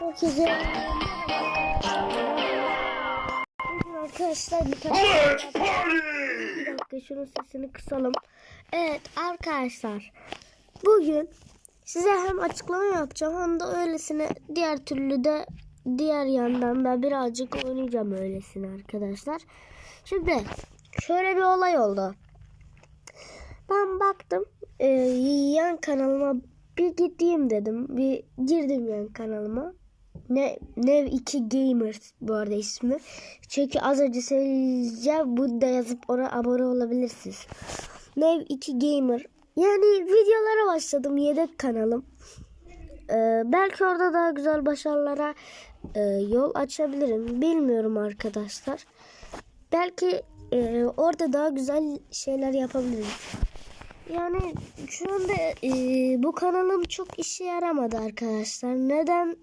Bugün arkadaşlar bir tane bir dakika şunun sesini kısalım. Evet arkadaşlar bugün size hem açıklama yapacağım hem de öylesine diğer türlü de diğer yandan da birazcık oynayacağım öylesine arkadaşlar. Şimdi şöyle bir olay oldu. Ben baktım e, yan kanalıma bir gideyim dedim. Bir girdim yan kanalıma. Ne Nev 2 Gamers bu arada ismi. Çünkü az önce söyleyeceğim. Bu da yazıp oraya abone olabilirsiniz. Nev 2 Gamer. Yani videolara başladım. Yedek kanalım. Ee, belki orada daha güzel başarılara e, yol açabilirim. Bilmiyorum arkadaşlar. Belki e, orada daha güzel şeyler yapabilirim. Yani şu anda e, bu kanalım çok işe yaramadı arkadaşlar. Neden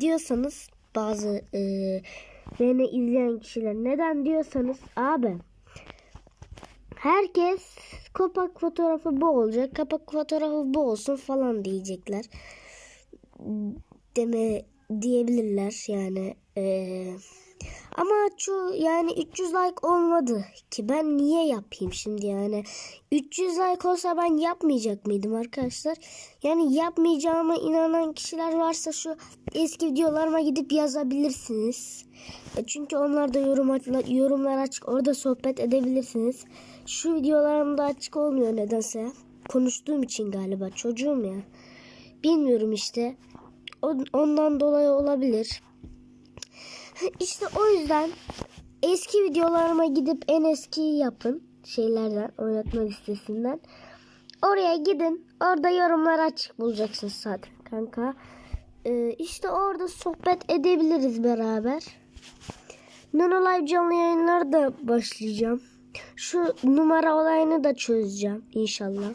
diyorsanız bazı e, beni izleyen kişiler neden diyorsanız abi herkes kapak fotoğrafı bu olacak kapak fotoğrafı bu olsun falan diyecekler deme diyebilirler yani eee ama şu yani 300 like olmadı ki ben niye yapayım şimdi yani? 300 like olsa ben yapmayacak mıydım arkadaşlar? Yani yapmayacağıma inanan kişiler varsa şu eski videolarıma gidip yazabilirsiniz. E çünkü onlar da yorum yorumlar açık orada sohbet edebilirsiniz. Şu videolarımda açık olmuyor nedense. Konuştuğum için galiba çocuğum ya. Bilmiyorum işte. On- ondan dolayı olabilir işte o yüzden eski videolarıma gidip en eskiyi yapın şeylerden oynatma listesinden. Oraya gidin. Orada yorumlar açık bulacaksınız zaten kanka. Ee, işte orada sohbet edebiliriz beraber. Nono Live canlı yayınları da başlayacağım. Şu numara olayını da çözeceğim inşallah.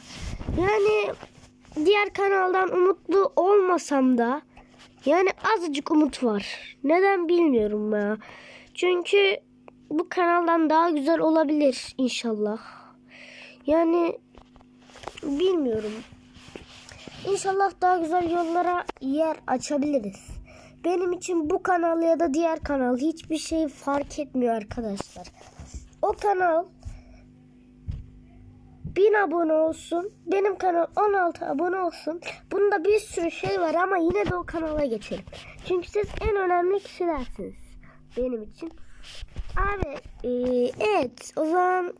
Yani diğer kanaldan umutlu olmasam da yani azıcık umut var. Neden bilmiyorum ya. Çünkü bu kanaldan daha güzel olabilir inşallah. Yani bilmiyorum. İnşallah daha güzel yollara yer açabiliriz. Benim için bu kanal ya da diğer kanal hiçbir şey fark etmiyor arkadaşlar. O kanal 1000 abone olsun. Benim kanal 16 abone olsun. Bunda bir sürü şey var ama yine de o kanala geçelim. Çünkü siz en önemli kişilersiniz. Benim için. Abi e, evet o zaman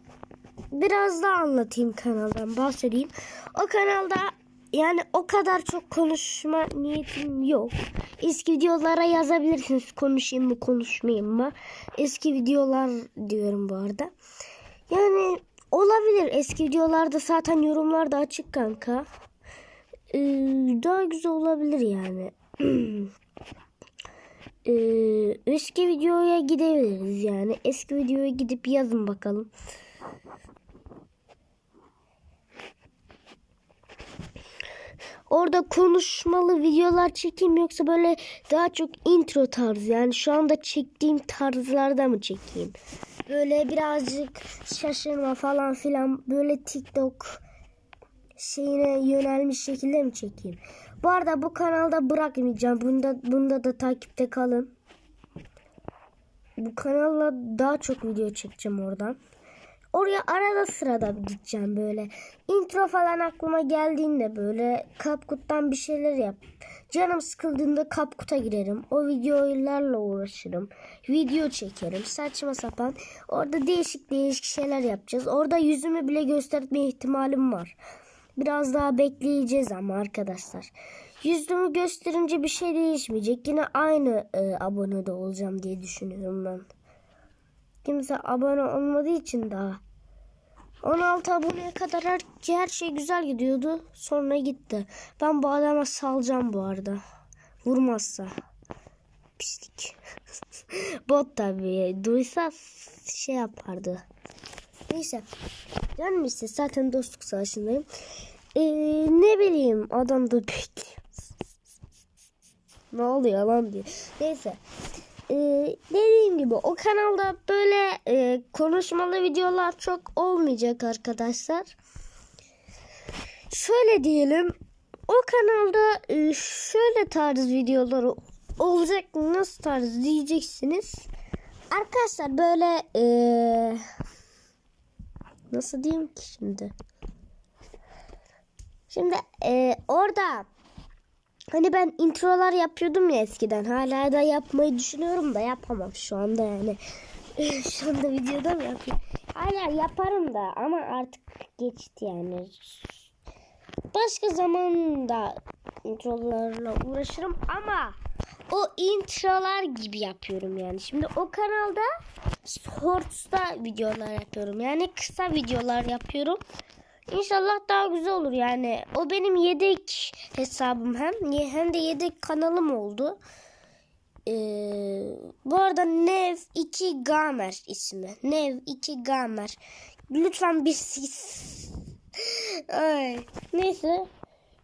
biraz daha anlatayım kanaldan bahsedeyim. O kanalda yani o kadar çok konuşma niyetim yok. Eski videolara yazabilirsiniz konuşayım mı konuşmayayım mı. Eski videolar diyorum bu arada. Yani olabilir eski videolarda zaten yorumlar da açık kanka. Ee, daha güzel olabilir yani. Ee, eski videoya gidebiliriz yani. Eski videoya gidip yazın bakalım. Orada konuşmalı videolar çekeyim yoksa böyle daha çok intro tarzı yani şu anda çektiğim tarzlarda mı çekeyim? Böyle birazcık şaşırma falan filan böyle TikTok şeyine yönelmiş şekilde mi çekeyim? Bu arada bu kanalda bırakmayacağım. Bunda bunda da takipte kalın. Bu kanalla daha çok video çekeceğim oradan. Oraya arada sırada gideceğim böyle. Intro falan aklıma geldiğinde böyle kapkuttan bir şeyler yap. Canım sıkıldığında kapkuta girerim. O videolarla uğraşırım. Video çekerim. Saçma sapan. Orada değişik değişik şeyler yapacağız. Orada yüzümü bile gösterme ihtimalim var. Biraz daha bekleyeceğiz ama arkadaşlar. Yüzümü gösterince bir şey değişmeyecek. Yine aynı e, abonede olacağım diye düşünüyorum ben. Kimse abone olmadığı için daha. 16 aboneye kadar her, her şey güzel gidiyordu. Sonra gitti. Ben bu adama salacağım bu arada. Vurmazsa. Pislik. Bot tabii. Duysa şey yapardı. Neyse. Canım işte zaten dostluk savaşındayım. Ee, ne bileyim adam da bekliyor. ne oluyor lan diye. Neyse. Ee, dediğim gibi o kanalda böyle e, konuşmalı videolar çok olmayacak arkadaşlar. Şöyle diyelim. O kanalda e, şöyle tarz videolar olacak nasıl tarz diyeceksiniz. Arkadaşlar böyle eee, nasıl diyeyim ki şimdi? Şimdi eee, orada hani ben introlar yapıyordum ya eskiden. Hala da yapmayı düşünüyorum da yapamam şu anda yani. şu anda videoda mı yapıyorum? Hala yaparım da ama artık geçti yani. Başka zaman da introlarla uğraşırım ama o introlar gibi yapıyorum yani. Şimdi o kanalda Shorts'ta videolar yapıyorum. Yani kısa videolar yapıyorum. İnşallah daha güzel olur yani. O benim yedek hesabım hem hem de yedek kanalım oldu. Ee, bu arada Nev 2 Gamer ismi. Nev 2 Gamer. Lütfen bir siz. Ay. Neyse.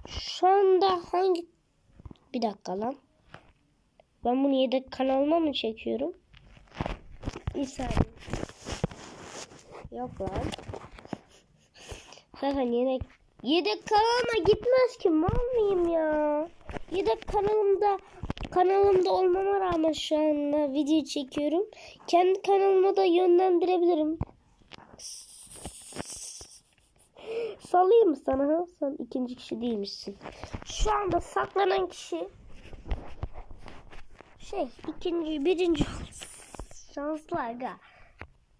Şu anda hangi... Bir dakika lan. Ben bunu yedek kanalıma mı çekiyorum? Bir saniye. Yok lan. Zaten yedek yedek kanalıma gitmez ki mal mıyım ya? Yedek kanalımda kanalımda olmama rağmen şu anda video çekiyorum. Kendi kanalıma da yönlendirebilirim. Salayım mı sana ha? Sen ikinci kişi değilmişsin. Şu anda saklanan kişi şey ikinci birinci şanslı aga.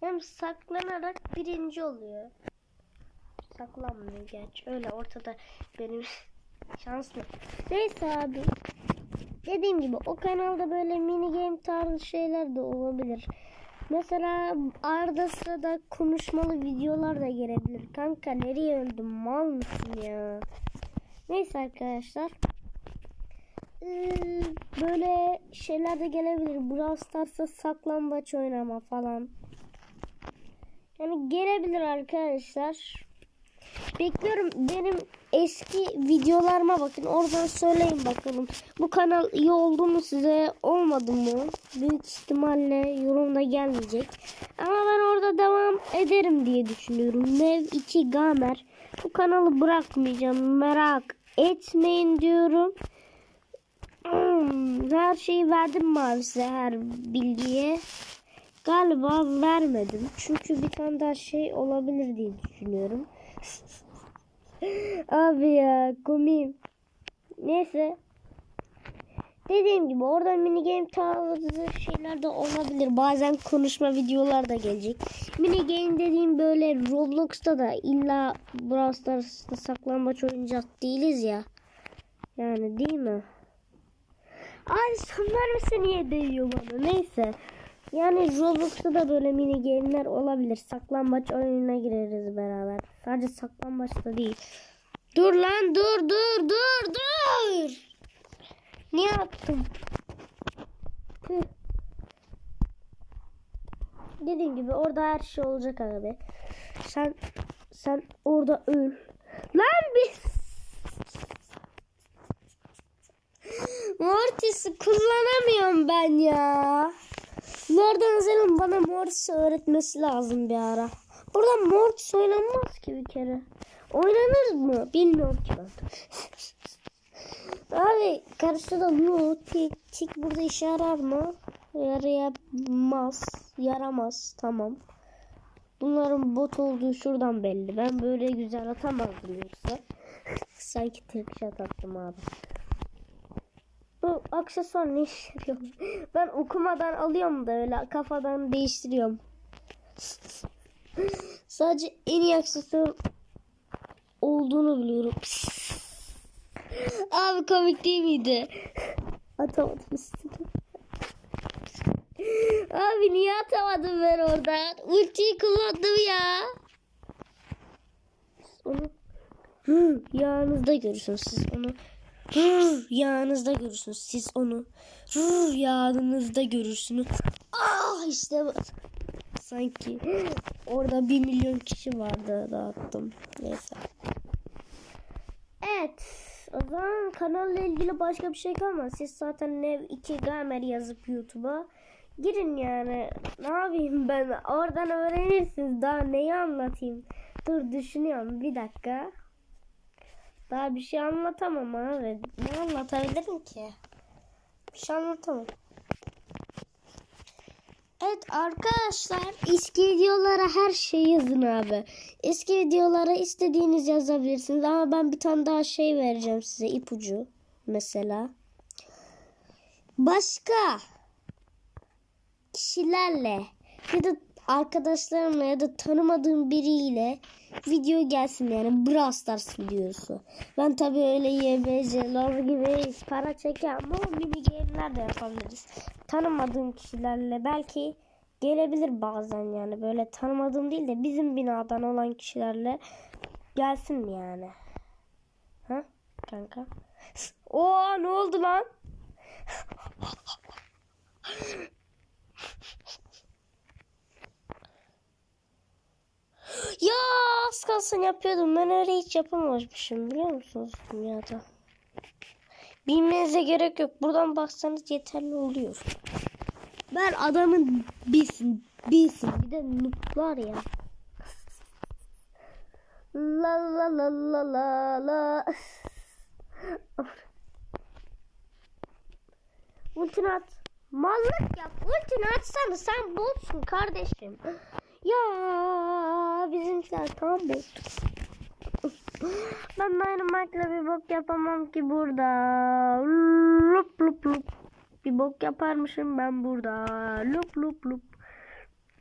Hem saklanarak birinci oluyor. Saklanmıyor gerçi. Öyle ortada benim şanslı. Neyse abi. Dediğim gibi o kanalda böyle mini game tarzı şeyler de olabilir. Mesela arada sırada konuşmalı videolar da gelebilir. Kanka nereye öldüm mal mısın ya? Neyse arkadaşlar. Böyle şeyler de gelebilir. Brawl Stars'ta saklambaç oynama falan. Yani gelebilir arkadaşlar. Bekliyorum benim eski videolarıma bakın. Oradan söyleyin bakalım. Bu kanal iyi oldu mu size olmadı mı? Büyük ihtimalle yorumda gelmeyecek. Ama ben orada devam ederim diye düşünüyorum. Nev 2 Gamer. Bu kanalı bırakmayacağım. Merak etmeyin diyorum. Hmm, Her şeyi verdim mi size her bilgiye? Galiba vermedim. Çünkü bir tane daha şey olabilir diye düşünüyorum. Abi ya komiyim. Neyse. Dediğim gibi orada mini game tarzı şeyler de olabilir. Bazen konuşma videolar da gelecek. Mini game dediğim böyle Roblox'ta da illa Brawl Stars'ta saklambaç oynayacak değiliz ya. Yani değil mi? Ay son vermese niye değiyor bana? Neyse. Yani Roblox'ta da böyle mini game'ler olabilir. Saklambaç oyununa gireriz beraber. Sadece saklambaç da değil. Dur lan dur dur dur dur. Niye attım? Tüh. Dediğim gibi orada her şey olacak abi. Sen sen orada öl. Lan bir Mortis'i kullanamıyorum ben ya. Nereden Özel'in bana Mortis öğretmesi lazım bir ara. Burada Mortis oynanmaz ki bir kere. Oynanır mı? Bilmiyorum ki ben. Abi karşıda no tik tik burada işe yarar mı? Yarayamaz. Yaramaz. Tamam. Bunların bot olduğu şuradan belli. Ben böyle güzel atamazdım yoksa. Sanki tek shot attım abi. Bu aksesuar ne işe yarıyor? Ben okumadan alıyorum da öyle kafadan değiştiriyorum. Sadece en iyi aksesuar olduğunu biliyorum. Abi komik değil miydi? Atamadım üstüne. Abi niye atamadım ben oradan? Ultiyi kullandım ya. Onu Hı, yağınızda görürsünüz siz onu. Rüyanızda görürsünüz siz onu. Rüyanızda görürsünüz. Ah işte. Sanki orada bir milyon kişi vardı dağıttım. Neyse. Evet. O zaman kanalla ilgili başka bir şey kalmaz. Siz zaten Nev 2 Gamer yazıp YouTube'a girin yani. Ne yapayım ben? Oradan öğrenirsiniz. Daha neyi anlatayım? Dur düşünüyorum. Bir dakika. Daha bir şey anlatamam abi. Ne anlatabilirim ki? Bir şey anlatamam. Evet arkadaşlar eski videolara her şeyi yazın abi. Eski videolara istediğiniz yazabilirsiniz ama ben bir tane daha şey vereceğim size ipucu mesela. Başka kişilerle ya da arkadaşlarımla ya da tanımadığım biriyle video gelsin yani Brawl Stars videosu. Ben tabii öyle YBC, LoL gibi para çekemem ama mini game'ler de yapabiliriz. Tanımadığım kişilerle belki gelebilir bazen yani böyle tanımadığım değil de bizim binadan olan kişilerle gelsin yani. Ha kanka? Oo ne oldu lan? Ya az kalsın yapıyordum. Ben öyle hiç yapamamışım biliyor musunuz dünyada? Bilmenize gerek yok. Buradan baksanız yeterli oluyor. Ben adamın bilsin, bilsin. Bir de nooblar ya. La la la la la la. Ultini at. Mallık yap. Ultini atsana sen bolsun kardeşim. Ya bizimkiler tam bot. Ben Dynamite'la bir bok yapamam ki burada. Lup lup lup. Bir bok yaparmışım ben burada. Lup lup lup.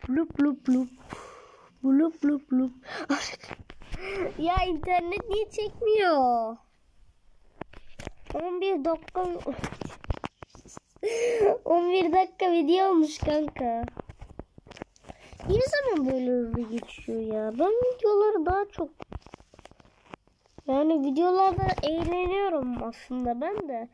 Lup lup lup. Lup lup lup. ya internet niye çekmiyor? 11 dakika 11 dakika video olmuş kanka. Yine zaman böyle hızlı geçiyor ya. Ben videoları daha çok yani videolarda eğleniyorum aslında ben de.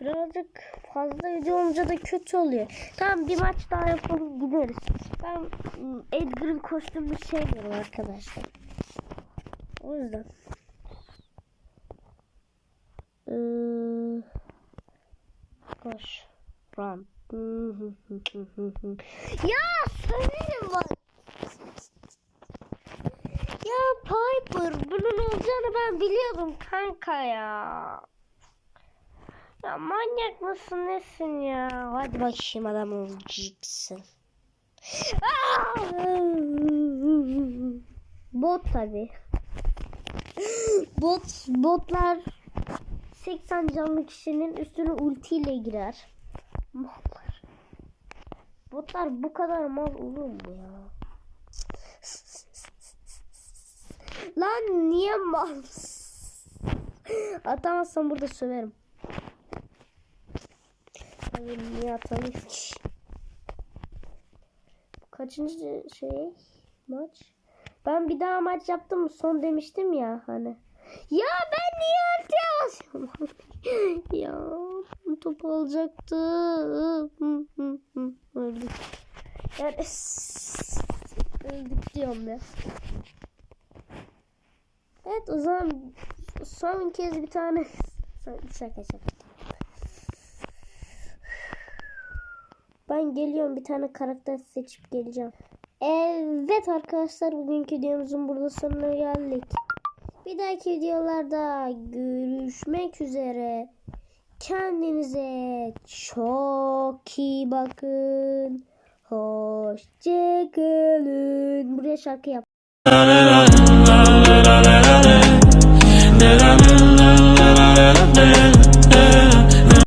Birazcık fazla video olunca da kötü oluyor. Tamam bir maç daha yapalım gideriz. Ben ım, Edgar'ın kostümünü sevmiyorum arkadaşlar. O yüzden. Ee, koş. Run. Ya söylerim bak. Ya Piper bunun olacağını ben biliyordum kanka ya. Ya manyak mısın nesin ya? Hadi bakayım adam olacaksın. Aa! Bot tabi. Bot botlar 80 canlı kişinin üstüne ultiyle girer. Mallar. Botlar bu kadar mal olur mu ya? Lan niye mal? Atamazsam burada söverim. Hayır niye atalım ki? Kaçıncı şey maç? Ben bir daha maç yaptım son demiştim ya hani. Ya ben niye basıyorum? ya top alacaktı. Öldük. Yani öldük diyorum ya. Evet o zaman son kez bir tane şaka şaka. Ben geliyorum bir tane karakter seçip geleceğim. Evet arkadaşlar bugünkü videomuzun burada sonuna geldik. Bir dahaki videolarda görüşmek üzere. Kendinize çok iyi bakın. Hoşçakalın. Buraya şarkı yap.